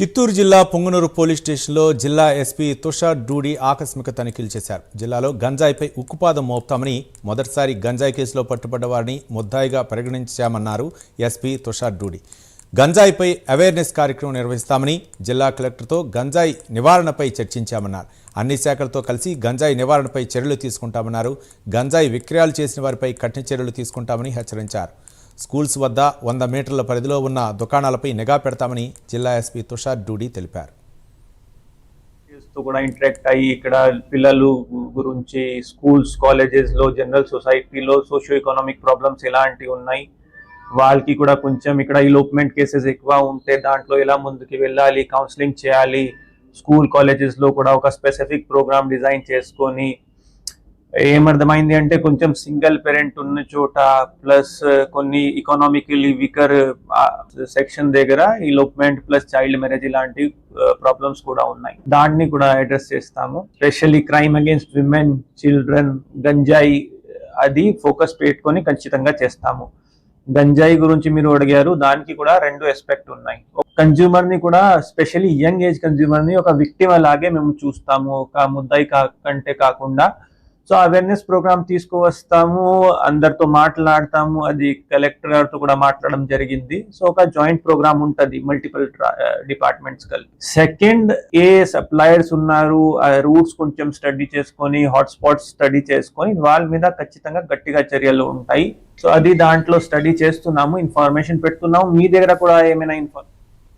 చిత్తూరు జిల్లా పొంగునూరు పోలీస్ స్టేషన్లో జిల్లా ఎస్పీ తుషార్ డూడి ఆకస్మిక తనిఖీలు చేశారు. జిల్లాలో గంజాయిపై ఉక్కుపాదం మోపుతామని మొదటిసారి గంజాయి కేసులో పట్టుబడ్డ వారిని ముద్దాయిగా పరిగణించామన్నారు ఎస్పీ తుషార్ డూడి. గంజాయిపై అవేర్నెస్ కార్యక్రమం నిర్వహిస్తామని జిల్లా కలెక్టర్తో గంజాయి నివారణపై చర్చించామన్నారు. అన్ని శాఖలతో కలిసి గంజాయి నివారణపై చర్యలు తీసుకుంటామన్నారు. గంజాయి విక్రయాలు చేసిన వారిపై కఠిన చర్యలు తీసుకుంటామని హెచ్చరించారు. స్కూల్స్ వద్ద వంద మీటర్ల పరిధిలో ఉన్న దుకాణాలపై నిఘా పెడతామని జిల్లా ఎస్పీ తుషార్ డూడి తెలిపారు. తో కూడా ఇంటరాక్ట్ అయ్యి ఇక్కడ పిల్లలు గురించి స్కూల్స్ కాలేజెస్లో జనరల్ సొసైటీలో సోషియో ఎకనామిక్ ప్రాబ్లమ్స్ ఎలాంటివి ఉన్నాయి? వాళ్ళకి కూడా కొంచెం ఇక్కడ ఇలోప్మెంట్ కేసెస్ ఎక్కువ ఉంటే దాంట్లో ఎలా ముందుకు వెళ్ళాలి కౌన్సిలింగ్ చేయాలి? స్కూల్ కాలేజెస్లో కూడా ఒక స్పెసిఫిక్ ప్రోగ్రామ్ డిజైన్ చేసుకొని ఏమర్థమైంది అంటే కొంచెం సింగిల్ పేరెంట్ ఉన్న చోట ప్లస్ కొన్ని ఎకనామికలీ వీకర్ సెక్షన్ దగ్గర ఇలోప్మెంట్ ప్లస్ చైల్డ్ మ్యారేజ్ ఇలాంటి ప్రాబ్లమ్స్ కూడా ఉన్నాయి. దాన్ని కూడా అడ్రస్ చేస్తాము. Specially crime against women children గంజాయి అది ఫోకస్ పెట్టుకొని ఖచ్చితంగా చేస్తాము. గంజాయి గురించి మీరు అడిగారు దానికి కూడా రెండు ఎస్పెక్ట్ ఉన్నాయి. కన్జ్యూమర్ని కూడా స్పెషల్లీ యంగ్ ఏజ్ కన్జ్యూమర్ని ఒక విక్టిమ్ అలాగే మేము చూస్తాము. ఒక ముద్దాయి కా కంటే కాకుండా సో అవేర్నెస్ ప్రోగ్రామ్ తీసుకువస్తాము అందరితో మాట్లాడతాము అది కలెక్టర్ గారితో కూడా మాట్లాడడం జరిగింది. సో ఒక జాయింట్ ప్రోగ్రామ్ ఉంటుంది మల్టిపుల్ డిపార్ట్మెంట్స్ కలిపి. సెకండ్ ఏ సప్లయర్స్ ఉన్నారు ఆ రూట్స్ కొంచెం స్టడీ చేసుకొని హాట్స్పాట్స్ స్టడీ చేసుకొని వాళ్ళ మీద ఖచ్చితంగా గట్టిగా చర్యలు ఉంటాయి. సో అది దాంట్లో స్టడీ చేస్తున్నాము ఇన్ఫర్మేషన్ పెడుతున్నాము. మీ దగ్గర కూడా ఏమైనా ఇన్ఫర్మేషన్